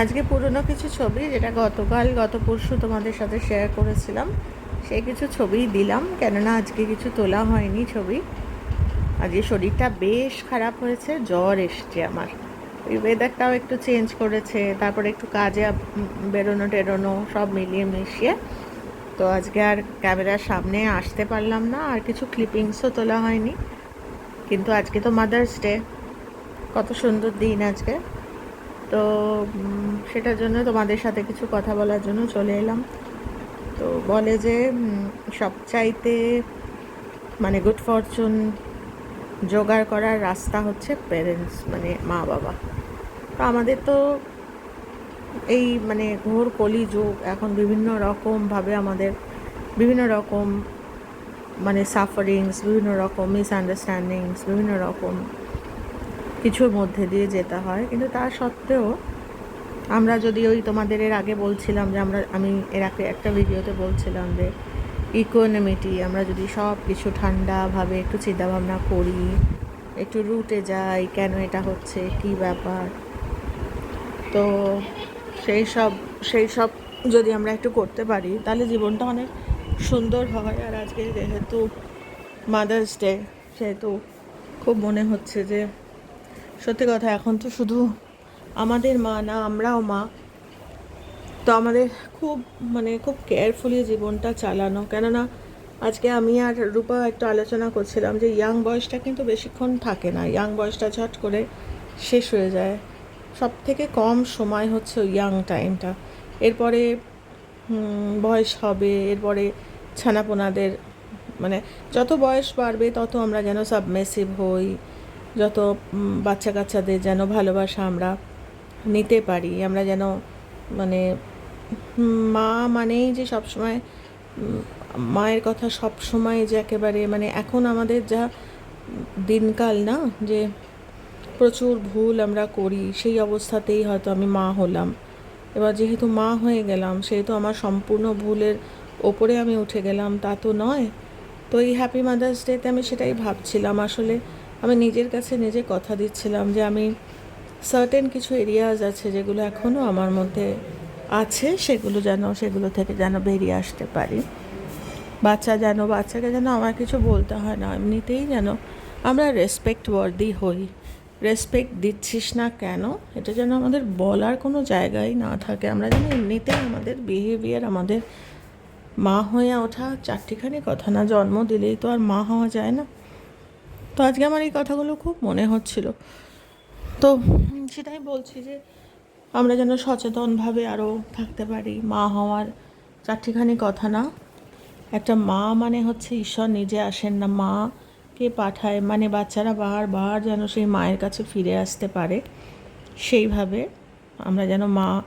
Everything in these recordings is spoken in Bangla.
আজকে পুরনো কিছু ছবি যেটা গতকাল, গত পরশু তোমাদের সাথে শেয়ার করেছিলাম, সেই কিছু ছবিই দিলাম। কেননা আজকে কিছু তোলা হয়নি ছবি। আজকে শরীরটা বেশ খারাপ হয়েছে, জ্বর এসছে আমার। ওই ওয়েদারটাও একটু চেঞ্জ করেছে, তারপরে একটু কাজে বেরোনো টেরোনো সব মিলিয়ে মিশিয়ে। তো আজকে আর ক্যামেরার সামনে আসতে পারলাম না, আর কিছু ক্লিপিংসও তোলা হয়নি। কিন্তু আজকে তো মাদার্স ডে কত সুন্দর দিন আজকে। তো সেটার জন্য তোমাদের সাথে কিছু কথা বলার জন্য চলে এলাম। তো বলে যে সবচাইতে মানে গুড ফরচুন জোগাড় করার রাস্তা হচ্ছে প্যারেন্টস মানে মা বাবা। তো আমাদের তো এই মানে ঘোর কলিযুগ, এখন বিভিন্ন রকমভাবে আমাদের, বিভিন্ন রকম মানে সাফারিংস বিভিন্ন রকম মিসআন্ডারস্ট্যান্ডিংস বিভিন্ন রকম কিছুর মধ্যে দিয়ে যেতে হয়। কিন্তু তা সত্ত্বেও আমরা যদি ওই তোমাদের এর আগে বলছিলাম যে আমরা, আমি এর আগে একটা ভিডিওতে বলছিলাম যে ইকোনমিটি আমরা যদি সব কিছু ঠান্ডাভাবে একটু চিন্তাভাবনা করি, একটু রুটে যাই, কেন এটা হচ্ছে, কি ব্যাপার? তো সেই সব সেই সব যদি আমরা একটু করতে পারি, তাহলে জীবনটা অনেক সুন্দর হয়। আর আজকে যেহেতু মাদার্স ডে সেহেতু খুব মনে হচ্ছে যে সত্যি কথা, এখন তো শুধু আমাদের মা না, আমরাও মা। তো আমাদের খুব মানে খুব কেয়ারফুলি জীবনটা চালানো। কেননা আজকে আমি আর রূপা একটু আলোচনা করছিলাম যে ইয়াং বয়সটা কিন্তু বেশিক্ষণ থাকে না। ইয়াং বয়সটা ঝট করে শেষ হয়ে যায়। সব থেকে কম সময় হচ্ছে ইয়াং টাইমটা এরপরে বয়স হবে, এরপরে ছানাপোনাদের মানে যত বয়স বাড়বে তত আমরা যেন সাবমেসিভ হই। যত বাচ্চা কাচ্চাদের যেন ভালোবাসা আমরা নিতে পারি, আমরা যেন মানে মা মানেই যে সবসময় মায়ের কথা সব সময় যে একেবারে মানে এখন আমাদের যা দিনকাল না, যে প্রচুর ভুল আমরা করি, সেই অবস্থাতেই হয়তো আমি মা হলাম। এবার যেহেতু মা হয়ে গেলাম, সেহেতু আমার সম্পূর্ণ ভুলের ওপরে আমি উঠে গেলাম, তা তো নয়। তো এই হ্যাপি মাদার্স ডেতে আমি সেটাই ভাবছিলাম। আসলে আমি নিজের কাছে নিজে কথা দিচ্ছিলাম যে আমি সার্টেন কিছু এরিয়াজ আছে যেগুলো এখনও আমার মধ্যে আছে, সেগুলো যেন, সেগুলো থেকে যেন বেরিয়ে আসতে পারি। বাচ্চা যেন, বাচ্চাকে যেন আমার কিছু বলতে হয় না, এমনিতেই যেন আমরা রেসপেক্ট ওয়ার্দি হই। রেসপেক্ট দিচ্ছিস না কেন? এটা যেন আমাদের বলার কোনো জায়গাই না থাকে। আমরা যেন এমনিতেই আমাদের বিহেভিয়ার আমাদের মা হয়ে ওঠা চারটিখানি কথা না, জন্ম দিলেই তো আর মা হওয়া যায় না। তো আজকে আমার এই কথাগুলো খুব মনে হচ্ছিল। তো সেটাই বলছি যে আমরা যেন সচেতনভাবে আরও থাকতে পারি। মা হওয়ার চারটিখানি কথা না। একটা মা মানে হচ্ছে ঈশ্বর নিজে আসেন না। মা কে পাঠায়? মানে বাচ্চারা বারবার যেন সেই মায়ের কাছে ফিরে আসতে পারে। সেইভাবে আমরা যেন মা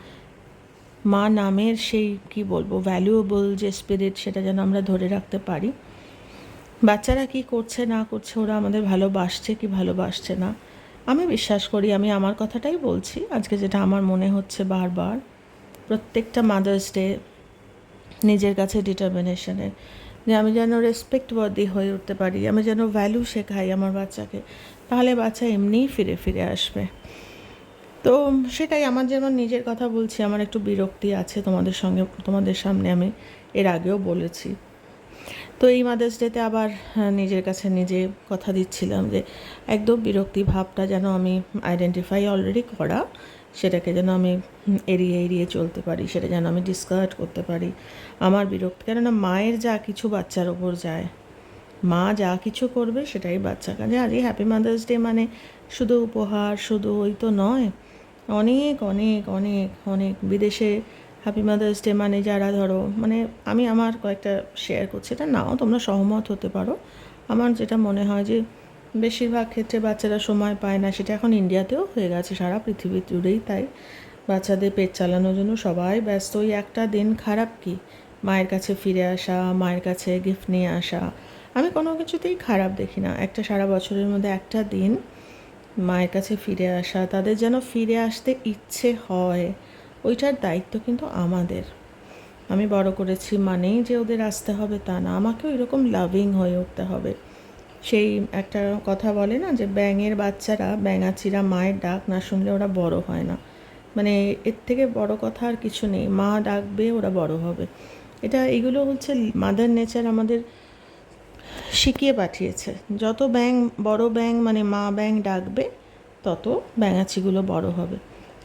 মা নামের সেই কি বলব ভ্যালুয়েবল যে স্পিরিট সেটা যেন আমরা ধরে রাখতে পারি। বাচ্চারা কি করছে, না করছে, ওরা আমাদের ভালোবাসছে কি ভালোবাসছে না? আমি বিশ্বাস করি, আমি আমার কথাটাই বলছি। আজকে যেটা আমার মনে হচ্ছে বারবার, প্রত্যেকটা মাদার্স ডে নিজের কাছে ডিটারমিনেশনের যে আমি যেন রেসপেক্ট ওয়ার্দি হয়ে উঠতে পারি, আমি যেন ভ্যালু শেখাই আমার বাচ্চাকে, তাহলে বাচ্চা এমনিই ফিরে ফিরে আসবে। তো সেটাই, আমার যেমন নিজের কথা বলছি, আমার একটু বিরক্তি আছে তোমাদের সঙ্গে, তোমাদের সামনে আমি এর আগেও বলেছি। তো এই মাদার্স ডেতে আবার হ্যাঁ, নিজের কাছে নিজে কথা দিচ্ছিলাম যে একদম বিরক্তি ভাবটা যেন আমি আইডেন্টিফাই অলরেডি করা সেটাকে যেন আমি এড়িয়ে এড়িয়ে চলতে পারি সেটা যেন আমি ডিসকার্ড করতে পারি। আমার বিরক্তি কেননা মায়ের যা কিছু বাচ্চার ওপর যায় মা যা কিছু করবে সেটাই বাচ্চা কাজে আজকে হ্যাপি মাদার্স ডে মানে শুধু উপহার শুধু ওই তো নয় অনেক অনেক অনেক অনেক বিদেশে হ্যাপি মাদার্স ডে মানে যারা ধরো মানে আমি আমার কয়েকটা শেয়ার করছি, এটা নাও, তোমরা সহমত হতে পারো। আমার যেটা মনে হয় যে, বেশিরভাগ ক্ষেত্রে বাচ্চারা সময় পায় না, সেটা এখন ইন্ডিয়াতেও হয়ে গেছে, সারা পৃথিবী জুড়েই তাই। বাচ্চাদের পেট চালানোর জন্য সবাই ব্যস্ত, ওই একটা দিন খারাপ কি? মায়ের কাছে ফিরে আসা, মায়ের কাছে গিফট নিয়ে আসা, আমি কোনো কিছুতেই খারাপ দেখি না। একটা সারা বছরের মধ্যে একটা দিন মায়ের কাছে ফিরে আসা, তাদের যেন ফিরে আসতে ইচ্ছে হয়। ওইটার দায়িত্ব কিন্তু আমাদের। আমি বড় করেছি মানেই যে ওদের আসতে হবে তা না, আমাকেও এরকম লাভিং হয়ে উঠতে হবে। সেই একটা কথা বলে না যে ব্যাঙের বাচ্চারা, ব্যাঙাচিরা মায়ের ডাক না শুনলে ওরা বড় হয় না। মানে এর থেকে বড় কথা আর কিছু নেই, মা ডাকবে ওরা বড় হবে। এটা এগুলো হচ্ছে মাদার নেচার আমাদের শিখিয়ে পাঠিয়েছে। যত ব্যাং বড় ব্যাং মানে মা ব্যাং ডাকবে, তত ব্যাঙাচিগুলো বড় হবে।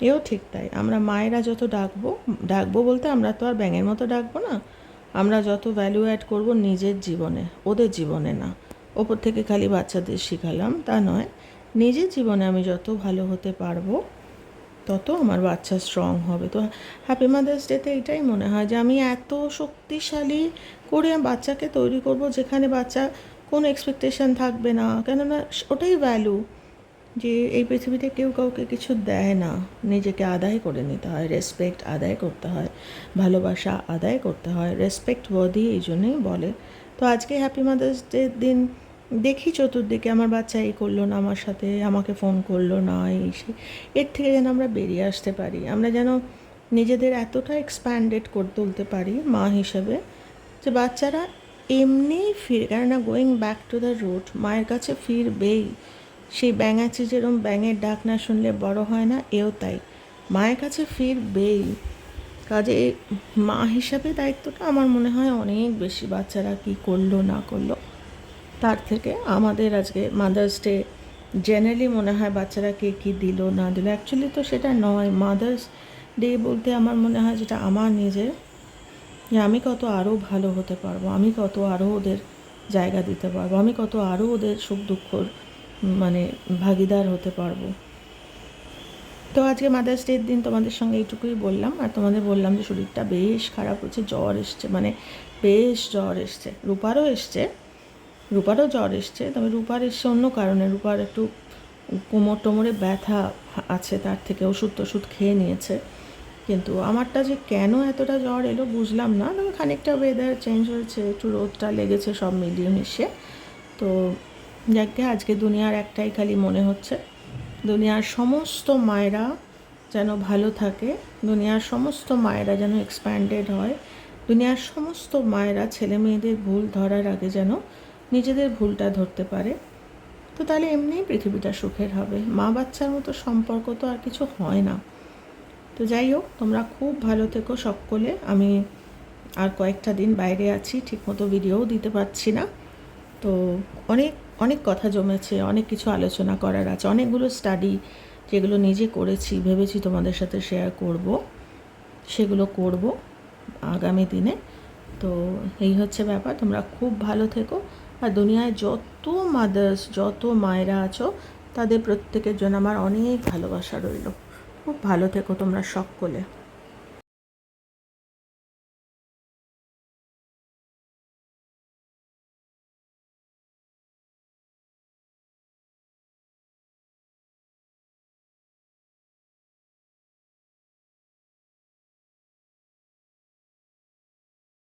এও ঠিক তাই। আমরা মায়েরা যত ডাকবো ডাকবো বলতে আমরা তো আর ব্যাঙের মতো ডাকবো না। আমরা যত ভ্যালু অ্যাড করব নিজের জীবনে, ওদের জীবনে না। ওপর থেকে খালি বাচ্চাদের শিখালাম, তা নয়। নিজের জীবনে আমি যত ভালো হতে পারব, তত আমার বাচ্চা স্ট্রং হবে। তো হ্যাপি মাদার্স ডেতে এটাই মনে হয় যে আমি এত শক্তিশালী করে বাচ্চাকে তৈরি করব যেখানে বাচ্চা কোনো এক্সপেকটেশন থাকবে না। কেননা ওটাই ভ্যালু যে এই পৃথিবীতে কেউ কাউকে কিছু দেয় না। নিজেকে আদায় করে নিতে হয় রেসপেক্ট আদায় করতে হয়, ভালোবাসা আদায় করতে হয় রেসপেক্ট ওয়ার্দি এই জন্যই বলে। তো আজকে হ্যাপি মাদার্স ডে দিন দেখি চতুর্দিকে, আমার বাচ্চা এই করল না, আমার সাথে আমাকে ফোন করল না, এই সেই। এর থেকে যেন আমরা বেরিয়ে আসতে পারি, আমরা যেন নিজেদের এতটা এক্সপ্যান্ডেড করে তুলতে পারি মা হিসেবে যে বাচ্চারা এমনিই ফিরে, কেননা going back to the root মায়ের কাছে ফিরবেই। সেই ব্যাঙ যেরম ব্যাঙের ডাক না শুনলে বড় হয় না, এও তাই। মায়ের কাছে ফিরবেই। কাজে মা হিসাবে দায়িত্বটা আমার মনে হয় অনেক বেশি। বাচ্চারা কি করল, না করল, তার থেকে আমাদের আজকে মাদার্স ডে জেনারেলি মনে হয় বাচ্চারা কে কী দিল, না দিল। অ্যাকচুয়ালি তো সেটা নয়। মাদার্স ডে বলতে আমার মনে হয় যেটা আমার নিজের, যে আমি কত আরও ভালো হতে পারব, আমি কত আরও ওদের জায়গা দিতে পারব, আমি কত আরও ওদের সুখ দুঃখর মানে ভাগিদার হতে পারব। তো আজকে মাদার্স ডের দিন তোমাদের সঙ্গে এইটুকুই বললাম। আর তোমাদের বললাম যে শরীরটা বেশ খারাপ হচ্ছে, জ্বর এসছে মানে বেশ জ্বর এসছে। রূপারও এসছে, রূপারও জ্বর এসছে, তবে রূপার এসছে অন্য কারণে। রূপার একটু কোমর টোমরে ব্যথা আছে, তার থেকে ওষুধ টষুধ খেয়ে নিয়েছে। কিন্তু আমারটা যে কেন এতটা জ্বর এলো বুঝলাম না। তবে খানিকটা ওয়েদার চেঞ্জ হয়েছে, একটু রোদটা লেগেছে, সব মিলিয়ে মিশিয়ে তো যাকে আজকে দুনিয়ার একটাই খালি মনে হচ্ছে। দুনিয়ার সমস্ত মায়েরা যেন ভালো থাকে, দুনিয়ার সমস্ত মায়েরা যেন এক্সপ্যান্ডেড হয়, দুনিয়ার সমস্ত মায়েরা ছেলে মেয়েদের ভুল ধরার আগে যেন নিজেদের ভুলটা ধরতে পারে। তো তাহলে এমনিই পৃথিবীটা সুখের হবে। মা বাচ্চার মতো সম্পর্ক তো আর কিছু হয় না। তো যাই হোক, তোমরা খুব ভালো থেকো সকলে। আমি আর কয়েকটা দিন বাইরে আছি, ঠিকমতো ভিডিওও দিতে পারছি না। তো অনেক অনেক কথা জমেছে, অনেক কিছু আলোচনা করার আছে, অনেকগুলো স্টাডি যেগুলো নিজে করেছি, ভেবেছি তোমাদের সাথে শেয়ার করব, সেগুলো করব আগামী দিনে। তো এই হচ্ছে ব্যাপার, তোমরা খুব ভালো থেকো। আর দুনিয়ায় যত মাদার্স যত মায়েরা আছো, তাদের প্রত্যেকের জন্য আমার অনেক ভালোবাসা রইল। খুব ভালো থেকো তোমরা সকলে।